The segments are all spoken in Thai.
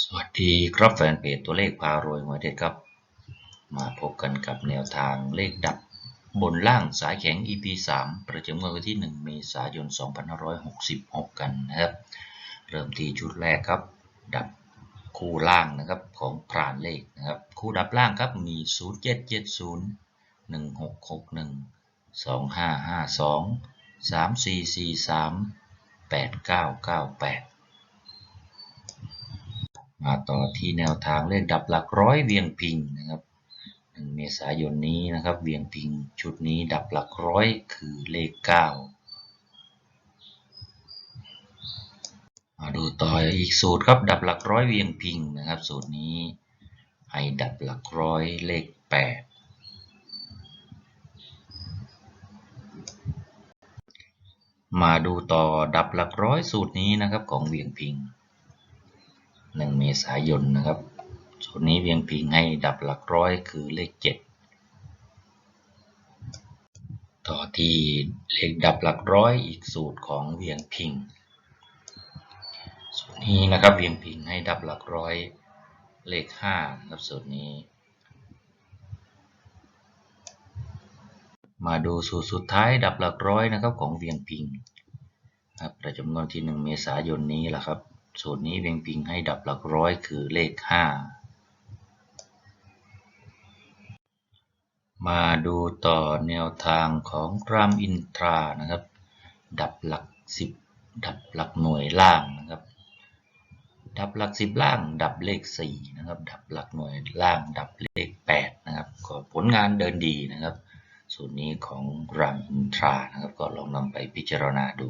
สวัสดีครับแฟนเพจตัวเลขพารวยหวยเด็ดครับ มาพบกันกับแนวทางเลขดับบนล่างสายแข็ง EP 3 ประจำวดวันที่ 1 เมษายน 2566 กันนะครับ เริ่มที่ชุดแรกครับ ดับคู่ล่างนะครับของพรานเลขนะครับ คู่ดับล่างครับมี 0770 1661 2552 3443 8998 มาต่อที่แนวทางเลขดับหลักร้อยเวียงพิงนะครับหนึ่งเมษายนนี้นะครับ เวียงพิงชุดนี้ดับหลักร้อยคือเลขเก้ามาดูต่ออีกสูตรครับดับหลักร้อยเวียงพิงนะครับ สูตรนี้ให้ดับหลักร้อยเลขแปดมาดูต่อดับหลักร้อยสูตรนี้นะครับของเวียงพิง หนึ่งเมษายนนะครับสูตรนี้เวียงพิงให้ดับหลักร้อยคือเลขเจ็ดต่อที่เลขดับหลักร้อยอีกสูตรของเวียงพิงสูตรนี้นะครับเวียงพิงให้ดับหลักร้อยเลขห้าครับสูตรนี้มาดูสูตรสุดท้ายดับหลักร้อยนะครับของเวียงพิงครับประจำนวนที่ 1 เมษายนนี้แหละครับ สูตรนี้เวียงพิงให้ดับหลักร้อยคือเลข 5 มาดูต่อแนวทางของรามอินทรานะครับ ดับหลัก 10 ดับหลักหน่วยล่างนะครับ ดับหลัก 10 ล่าง ดับเลข 4 นะครับ ดับหลักหน่วยล่าง ดับเลข 8 นะครับ ก็ผลงานเดินดีนะครับ สูตรนี้ของรามอินทรานะครับ ก็ลองนำไปพิจารณาดู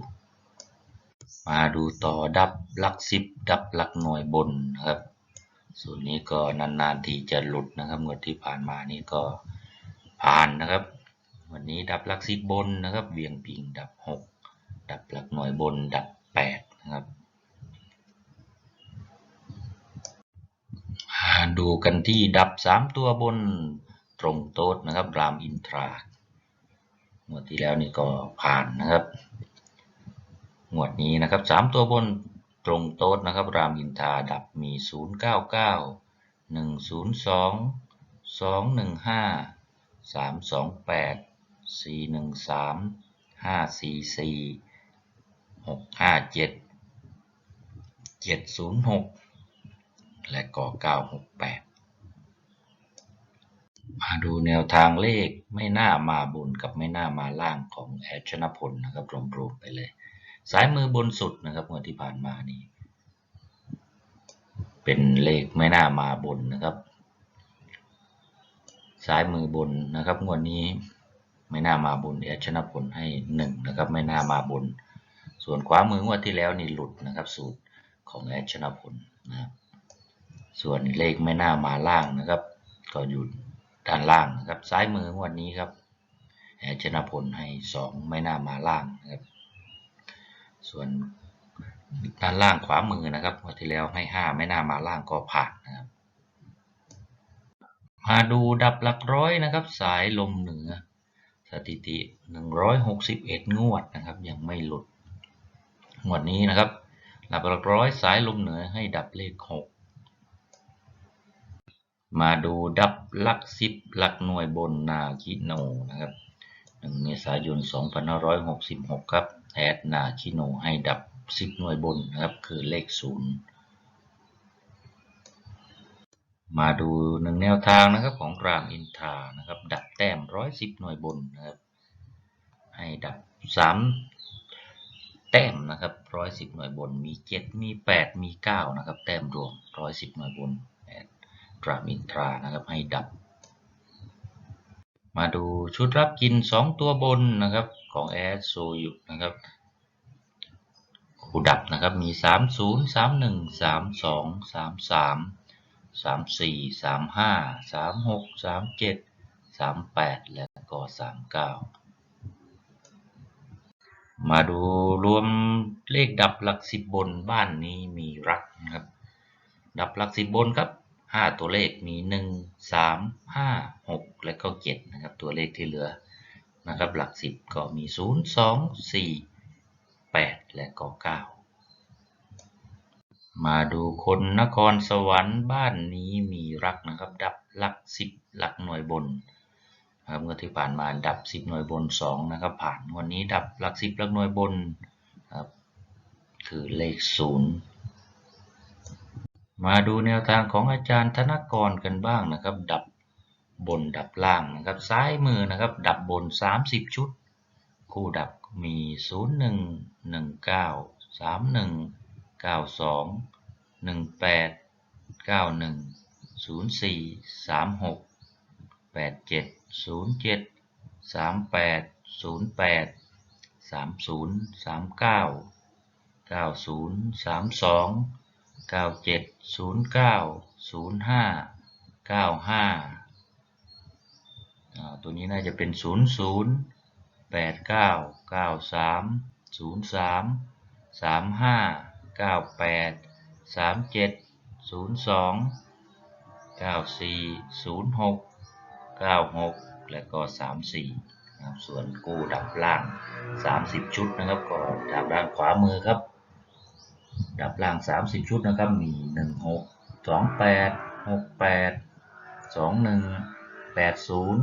มาดูต่อดับลักสิบดับลักหน่วยบนครับ ส่วนนี้ก็นานๆทีจะหลุดนะครับงวดที่ผ่านมานี่ก็ผ่านนะครับ วันนี้ดับลักสิบบนนะครับ เวียงพิงดับหกดับลักหน่วยบนดับแปดนะครับมาดูกันที่ดับสามตัวบนตรงโต๊ดนะครับรามอินทรางวดที่แล้วนี่ก็ผ่านนะครับ งวดนี้นะครับสามตัวบนตรงโต๊ดนะครับ รามอินทาดับมี 0 9 9 1 0 2 2 1 5 3 2 8 4 1 3 5 4 4 6 5 7 7 0 6 และก็968 มาดูแนวทางเลขไม่น่ามาบนกับไม่น่ามาล่างของแอดชนพลนะครับรวมๆไปเลย ซ้ายมือบนสุดนะครับงวดที่ผ่านมานี่เป็นเลขไม่น่ามาบนนะครับซ้ายมือบนนะครับงวดนี้ไม่น่ามาบนแอดชนะผลให้หนึ่งนะครับไม่น่ามาบน ส่วนขวามืองวดที่แล้วนี่หลุดนะครับ สูตรของแอดชนะผลนะครับส่วนเลขไม่น่ามาล่างนะครับ ก็อยู่ด้านล่างนะครับซ้ายมืองวดนี้ครับแอดชนะผลให้สองไม่น่ามาล่างนะครับ ส่วนด้านล่างขวามือนะครับงวดที่แล้วให้ห้าไม่น่ามาล่างก็ผ่านนะครับ มาดูดับหลักร้อยนะครับ สายลมเหนือ สถิติ 161 งวดนะครับ ยังไม่หลุด งวดนี้นะครับหลักหลักร้อยสายลมเหนือให้ดับเลข 6 มาดูดับหลักสิบหลักหน่วยบนนาคิโนนะครับ1เมษายน 2566 ครับ แอดนาคิโนให้ดับ 10 หน่วยบนนะครับคือเลข 0 มาดูหนึ่งแนวทางนะครับของรามอินทานะครับดับแต้ม 110 หน่วยบนนะครับให้ดับ 3 แต้มนะครับ 110 หน่วยบนมี 7 มี 8 มี 9 นะครับ แต้มรวม 110 หน่วยบนแอดรามอินทรานะครับให้ดับ มาดูชุดรับกิน 2 ตัวบนนะครับของแอดโซยุนะครับคู่ดับนะครับมี 30 31 32 33 34 35 36 37 38 และก็ 39 มาดูรวมเลขดับหลักสิบบนบ้านนี้มีรักนะครับ ดับหลักสิบบนครับ 5 ตัวเลขมี 1 3 5 6 และก็7นะครับตัวเลขที่เหลือนะครับหลักสิบก็มี 0 2 4 8 และก็ 9 มาดูคนนครสวรรค์บ้านนี้มีรักนะครับดับหลักสิบหลักหน่วยบนนะครับเมื่อที่ผ่านมาดับสิบหน่วยบนสองนะครับ ผ่านวันนี้ดับหลักสิบหลักหน่วยบนครับคือเลขศูนย์ มาดูแนวทางของอาจารย์ธนกรกันบ้างนะครับ ดับบนดับล่างนะครับ ซ้ายมือนะครับ ดับบน 30 ชุด คู่ดับมี 0 1 1 9 3 1 9 2 1 8 9 1 0 4 3 6 87 07 38 08 30 39 90 32 8 7 0 7 3 8 0 8 3 0 3 9 9 0 3 2 9 7 0 9 0 5 9 5อ่าตัวนี้น่าจะเป็น0 0 8 9 9 3 0 3 3 5 9 8 3 7 0 2 9 4 0 6 9 6และก็3 4นะครับส่วนกู้ดับล่าง30ชุดนะครับ ก็ดับด้านขวามือครับ ดับล่าง 30 ชุดนะครับมี 1 6 2 8 6 8 2 1 8 0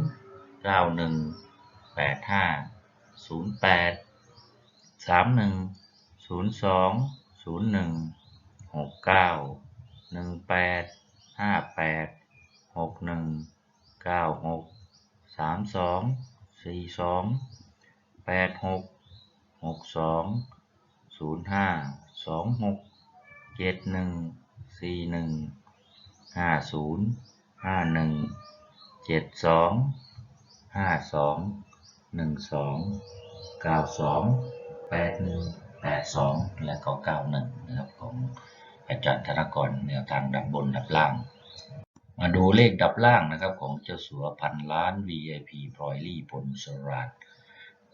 9 1 8 5 0 8 3 องหกเจ็ดหนึ่งสี่หนึ่งห้าศูนย์ห้าหนึ่งเจ็ดสองห้าสองหนึ่งสองเก้าสองแปดหนึ่งแปดสองและก็เก้าหนึ่งนะครับของอาจารย์ธนกรแนวทางดับบนดับล่าง มาดูเลขดับล่างนะครับของเจ้าสัวพันล้าน VIP พลอยลี่ผลสรัต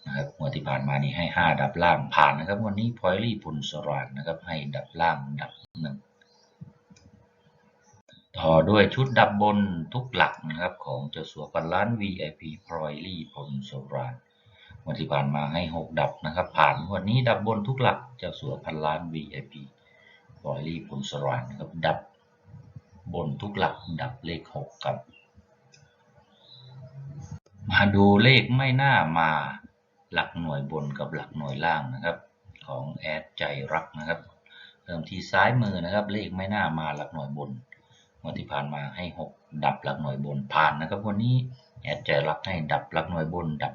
นะครับงวดที่ผ่านมานี่ให้ 5 ดับล่างผ่านนะครับวันนี้พอยลี่พลสราดนะครับให้ดับล่างดับหนึ่งต่อด้วยชุดดับบนทุกหลักนะครับของเจ้าสัวพันล้าน VIP พลอยลี่พลสราดงวดที่ผ่านมาให้ 6 ดับนะครับผ่านวันนี้ดับบนทุกหลักเจ้าสัวพันล้าน VIP พลอยลี่พลสรานะครับดับบนทุกหลักดับเลข 6 ครับ มาดูเลขไม่น่ามา หลักหน่วยบนกับหลักหน่วยล่างนะครับ ของแอดใจรักนะครับเริ่มที่ซ้ายมือนะครับ เลขไม่น่ามาหลักหน่วยบนงวดที่ผ่านมาให้ 6 ดับหลักหน่วยบนผ่านนะครับ วันนี้แอดใจรักให้ดับหลักหน่วยบนดับ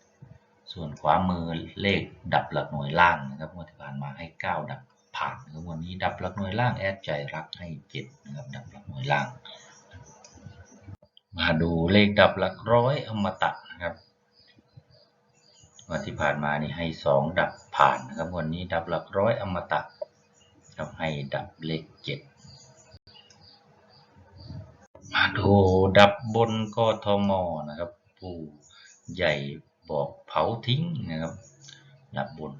7 ส่วนขวามือเลขดับหลักหน่วยล่างนะครับงวดที่ผ่านมาให้ 9 ดับผ่านนะครับวันนี้ดับหลักหน่วยล่างแอดใจรักให้ 7 นะครับ ดับหลักหน่วยล่าง มาดูเลขดับหลักร้อยอมตะ วันที่ผ่านมานี่ให้สองดับผ่านนะครับวันนี้ดับหลักร้อยอมตะครับให้ดับเลขเจ็ดมาดูดับบนกทมนะครับผู้ใหญ่บอกเผาทิ้งนะครับ ดับบน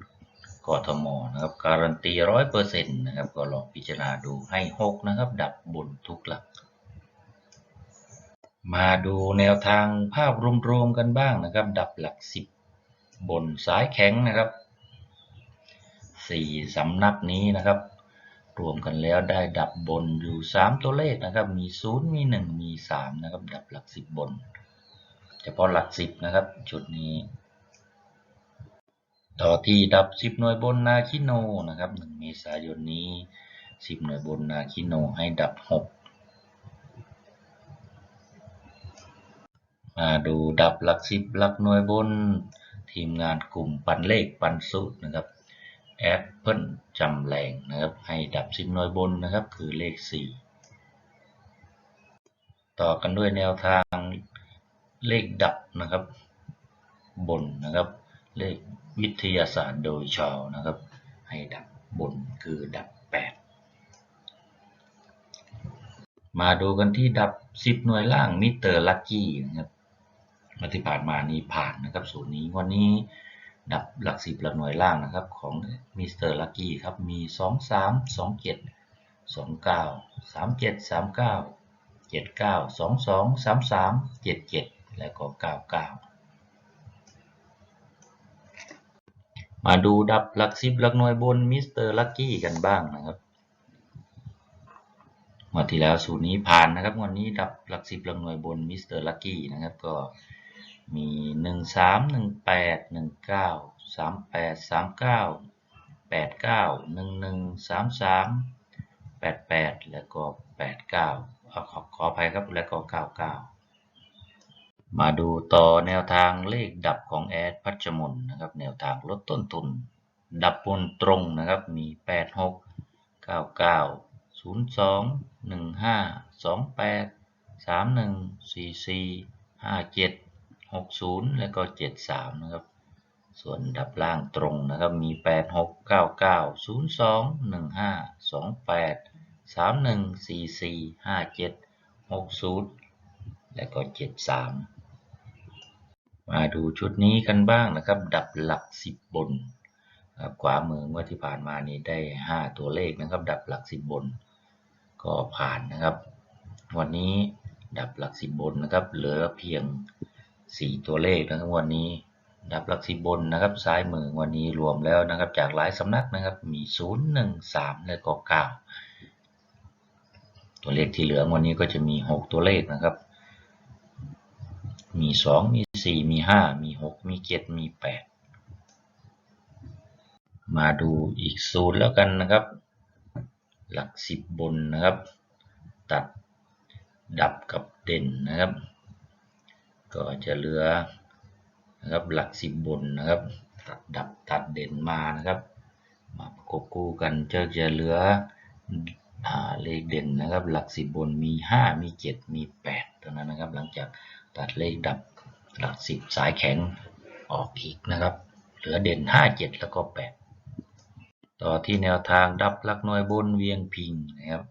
กทมนะครับการันตีร้อยเปอร์เซ็นต์นะครับก็ลองพิจารณาดูให้หกนะครับ ดับบนทุกหลัก มาดูแนวทางภาพรวมๆกันบ้างนะครับ ดับหลักสิบ บนสายแข็งนะครับสี่สำนักนี้นะครับ รวมกันแล้วได้ดับบนอยู่สามตัวเลขนะครับ มีศูนย์มีหนึ่งมีสามนะครับ ดับหลักสิบบน เฉพาะหลักสิบนะครับจุดนี้ ต่อที่ดับสิบหน่วยบนนาคิโนนะครับหนึ่งเมษายนนี้สิบหน่วยบนนาคิโนให้ดับหกมาดูดับหลักสิบหลักหน่วยบน ทีมงานกลุ่มปันเลขปันสูตรนะครับแอปเปิลจำแรงนะครับให้ดับสิบหน่วยบนนะครับคือเลขสี่ต่อกันด้วยแนวทางเลขดับนะครับบนนะครับเลขวิทยาศาสตร์โดยชาวนะครับ ให้ดับบนคือดับแปดมาดูกันที่ดับ 10 หน่วยล่างมิเตอร์ลัคกี้นะครับ มาที่ผ่านมานี้ผ่านนะครับสูตรนี้วันนี้ดับหลักสิบหลักหน่วยล่างนะครับของมิสเตอร์ลัคกี้ครับมี 2 3 2 7 2 9 3 7 3 9 7 9 2 2 3 3 7 7 และก็ 99 มาดูดับหลักสิบหลักหน่วยบนมิสเตอร์ลัคกี้กันบ้างนะครับงวดที่แล้วสูตรนี้ผ่านนะครับงวดนี้ดับหลักสิบหลักหน่วยบนมิสเตอร์ลักกี้นะครับก็ มีหนึ่งสามหนึ่งแปดหนึ่งเก้าสามแปดสามเก้าแปดเก้าหนึ่งหนึ่งสามสามแปดแปดแล้วก็แปดเก้าขอขออภัยครับแล้วก็เก้าเก้ามาดูต่อแนวทางเลขดับของแอดพัชมนนะครับแนวทางลดต้นทุน ดับบนตรงนะครับมีแปดหกเก้า เก้าศูนย์สองหนึ่งห้าสองแปดสามหนึ่งสี่สี่ห้าเจ็ดหกศูนย์แล้วก็เจ็ดสามนะครับ ส่วนดับล่างตรงนะครับมีแปดหกเก้าเก้าศูนย์สองหนึ่งห้าสองแปดสามหนึ่งสี่สี่ห้าเจ็ดหกศูนย์แล้วก็เจ็ดสามมาดูชุดนี้กันบ้างนะครับ ดับหลักสิบบนครับขวามืองวดที่ผ่านมานี้ได้ห้าตัวเลขนะครับ ดับหลักสิบบน ก็ผ่านนะครับ วันนี้ดับหลักสิบบนนะครับ เหลือเพียง สี่ตัวเลขนะครับวันนี้ดับหลักสิบบนนะครับซ้ายมือวันนี้รวมแล้วนะครับ จากหลายสำนักนะครับมีศูนย์หนึ่งสามและก็เก้าตัวเลขที่เหลือวันนี้ก็จะมีหกตัวเลขนะครับ มีสองมีสี่มีห้ามีหกมีเจ็ดมีแปดมาดูอีกสูตรแล้วกันนะครับ หลักสิบบนนะครับ ตัดดับกับเด่นนะครับ ก็จะเหลือนะครับหลักสิบบนนะครับตัดดับตัดเด่นมานะครับ มาประกบคู่กันจะจะเหลืออเลขเด่นนะครับ หลักสิบบนมีห้ามีเจ็ดมีแปดเท่านั้นนะครับ หลังจากตัดเลขดับหลักสิบสายแข็งออกอีกนะครับ เหลือเด่นห้าเจ็ดแล้วก็แปดต่อที่แนวทางดับหลักหน่วยบนเวียงพิงนะครับ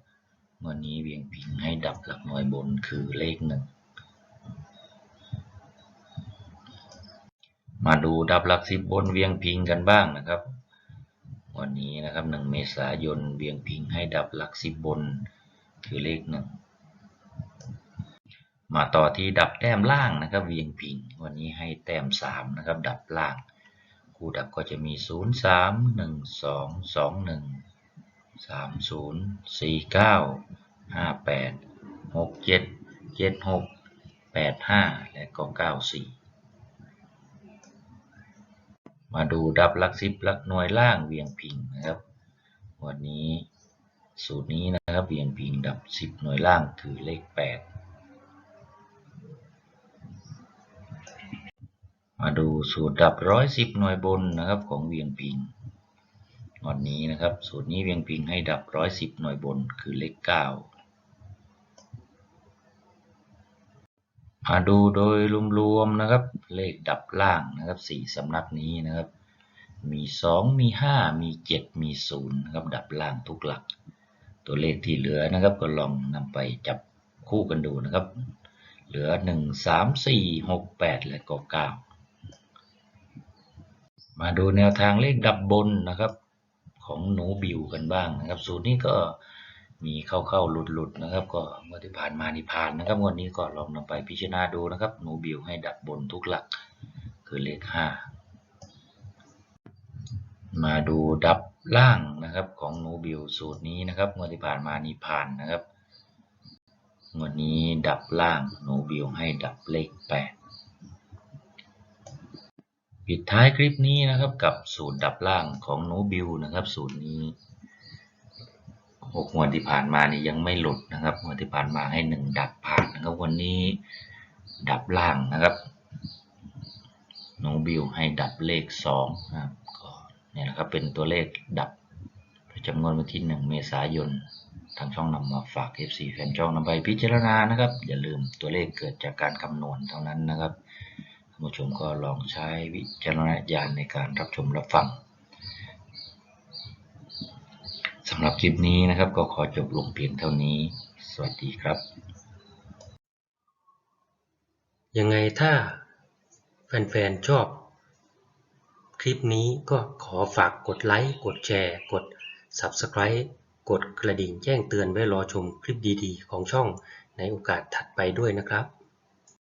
วันนี้เวียงพิงให้ดับหลักหน่วยบนคือเลขหนึ่ง มาดูดับหลักสิบบนเวียงพิงกันบ้างนะครับ วันนี้นะครับหนึ่งเมษายนเวียงพิงให้ดับหลักสิบบนคือเลขหนึ่งมาต่อที่ดับแต้มล่างนะครับ เวียงพิง วันนี้ให้แต้มสามนะครับ ดับล่าง คู่ดับก็จะมีศูนย์สามหนึ่งสองสองหนึ่งสามศูนย์สี่เก้าห้าแปดหกเจ็ดเจ็ดหกแปดห้าและก็เก้าสี่ มาดูดับลักสิบลักหน่วยล่างเวียงพิงนะครับ วันนี้สูตรนี้นะครับเวียงพิงดับสิบหน่วยล่างคือเลขแปดมาดูสูตรดับร้อยสิบหน่วยบนนะครับของเวียงพิงวันนี้นะครับสูตรนี้เวียงพิงให้ดับร้อยสิบหน่วยบนคือเลขเก้า มาดูโดยรวมๆนะครับ เลขดับล่างนะครับสี่สำนักนี้นะครับ มีสองมีห้ามีเจ็ดมีศูนย์นะครับดับล่างทุกหลัก ตัวเลขที่เหลือนะครับก็ลองนำไปจับคู่กันดูนะครับ เหลือหนึ่งสามสี่หกแปดและก็เก้ามาดูแนวทางเลขดับบนนะครับ ของหนูบิวกันบ้างนะครับ สูตรนี้ก็ มีเข้าเข้าหลุดๆนะครับ ก็เมื่อที่ผ่านมานี่ผ่านนะครับวันนี้ก็ลองนำไปพิจารณาดูนะครับหนูบิวให้ดับบนทุกหลัก คือเลขห้ามาดูดับล่างนะครับของหนูบิวสูตรนี้นะครับเมื่อที่ผ่านมานี่ผ่านนะครับวันนี้ดับล่างหนูบิวให้ดับเลขแปดปิดท้ายคลิปนี้นะครับกับสูตรดับล่างของหนูบิวนะครับ สูตรนี้ หกงวที่ผ่านมานี่ยังไม่หลุดนะครับงวที่ผ่านมาให้หนึ่งดับผ่านนะครับวันนี้ดับล่างนะครับหนูบิวให้ดับเลขสองนะครับก็เนี่ยนะครับเป็นตัวเลขดับประจำงวดวันที่หนึ่งเมษายนทางช่องนำมาฝาก FC แฟนช่องนำไปพิจารณานะครับ อย่าลืมตัวเลขเกิดจากการคำนวณเท่านั้นนะครับท่านผู้ชมก็ลองใช้วิจารณญาณในการรับชมรับฟังสำหรับคลิปนี้นะครับ ก็ขอจบลงเพียงเท่านี้ สวัสดีครับ ยังไงถ้าแฟนๆชอบ คลิปนี้ก็ขอฝากกดไลค์กดแชร์ กด Subscribe กดกระดิ่งแจ้งเตือนไว้รอชมคลิปดีๆ ของช่องในโอกาสถัดไปด้วยนะครับ